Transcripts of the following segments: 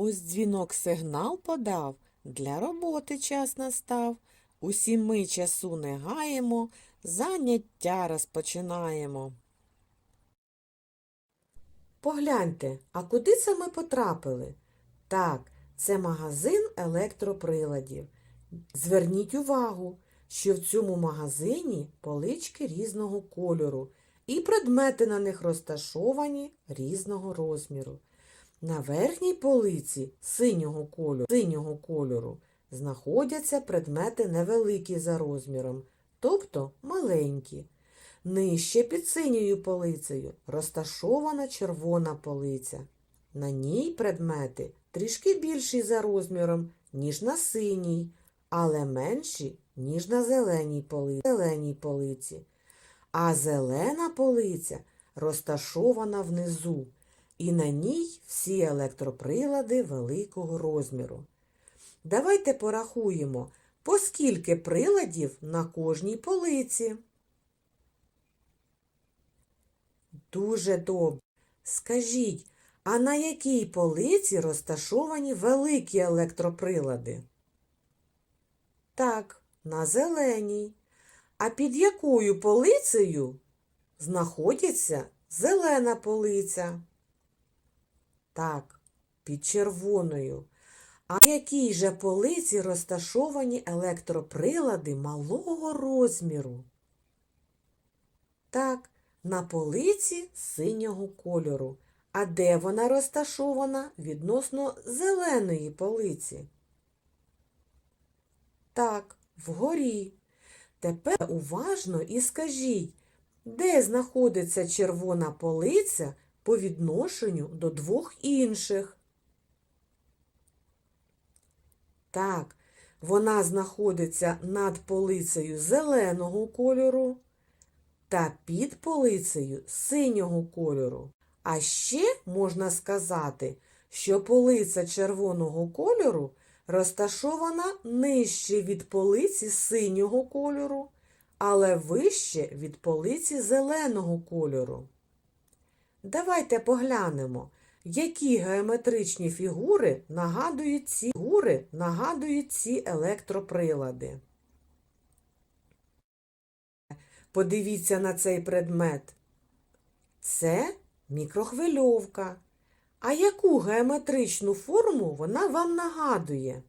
Ось дзвінок сигнал подав, для роботи час настав. Усі ми часу не гаємо, заняття розпочинаємо. Погляньте, а куди це ми потрапили? Так, це магазин електроприладів. Зверніть увагу, що в цьому магазині полички різного кольору і предмети на них розташовані різного розміру. На верхній полиці синього кольору, синього кольору знаходяться предмети невеликі за розміром, тобто маленькі. Нижче під синьою полицею розташована червона полиця. На ній предмети трішки більші за розміром, ніж на синій, але менші, ніж на зеленій поли- зеленій полиці. А зелена полиця розташована внизу, і на ній всі електроприлади великого розміру. Давайте порахуємо, по скільки приладів на кожній полиці. Дуже добре. Скажіть, а на якій полиці розташовані великі електроприлади? Так, на зеленій. А під якою полицею знаходиться зелена полиця? Так, під червоною. А на якій же полиці розташовані електроприлади малого розміру? Так, на полиці синього кольору. А де вона розташована відносно зеленої полиці? Так, вгорі. Тепер уважно і скажіть, де знаходиться червона полиця по відношенню до двох інших? Так, вона знаходиться над полицею зеленого кольору та під полицею синього кольору. А ще можна сказати, що полиця червоного кольору розташована нижче від полиці синього кольору, але вище від полиці зеленого кольору. Давайте поглянемо, які геометричні фігури нагадують ці фігури нагадують ці електроприлади. Подивіться на цей предмет. Це мікрохвильовка. А яку геометричну форму вона вам нагадує?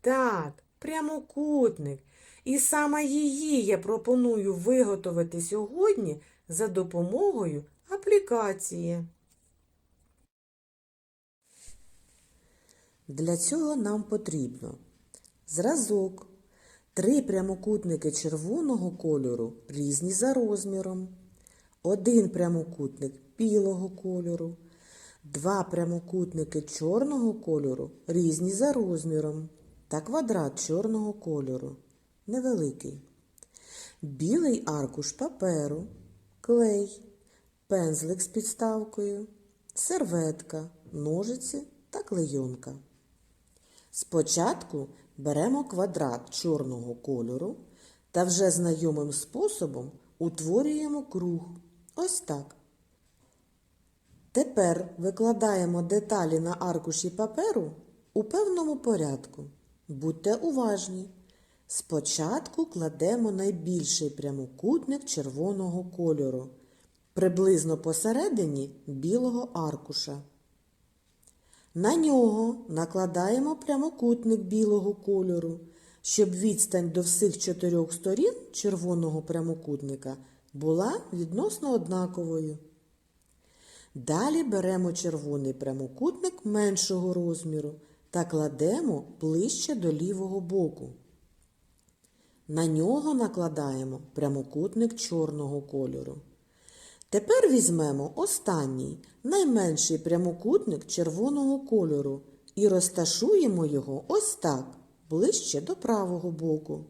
Так, прямокутник. І саме її я пропоную виготовити сьогодні за допомогою аплікації. Для цього нам потрібно зразок, три прямокутники червоного кольору різні за розміром, один прямокутник білого кольору, два прямокутники чорного кольору різні за розміром. Та квадрат чорного кольору невеликий, білий аркуш паперу, клей, пензлик з підставкою, серветка, ножиці та клейонка. Спочатку беремо квадрат чорного кольору та вже знайомим способом утворюємо круг. Ось так. Тепер викладаємо деталі на аркуші паперу у певному порядку. Будьте уважні. Спочатку кладемо найбільший прямокутник червоного кольору, приблизно посередині білого аркуша. На нього накладаємо прямокутник білого кольору, щоб відстань до всіх чотирьох сторін червоного прямокутника була відносно однаковою. Далі беремо червоний прямокутник меншого розміру та кладемо ближче до лівого боку. На нього накладаємо прямокутник чорного кольору. Тепер візьмемо останній, найменший прямокутник червоного кольору і розташуємо його ось так, ближче до правого боку.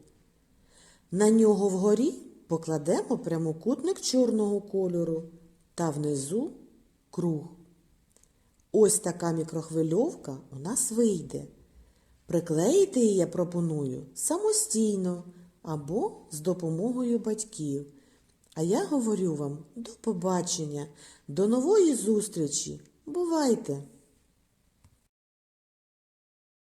На нього вгорі покладемо прямокутник чорного кольору та внизу круг. Ось така мікрохвильовка у нас вийде. Приклеїти її я пропоную самостійно або з допомогою батьків. А я говорю вам до побачення, до нової зустрічі. Бувайте!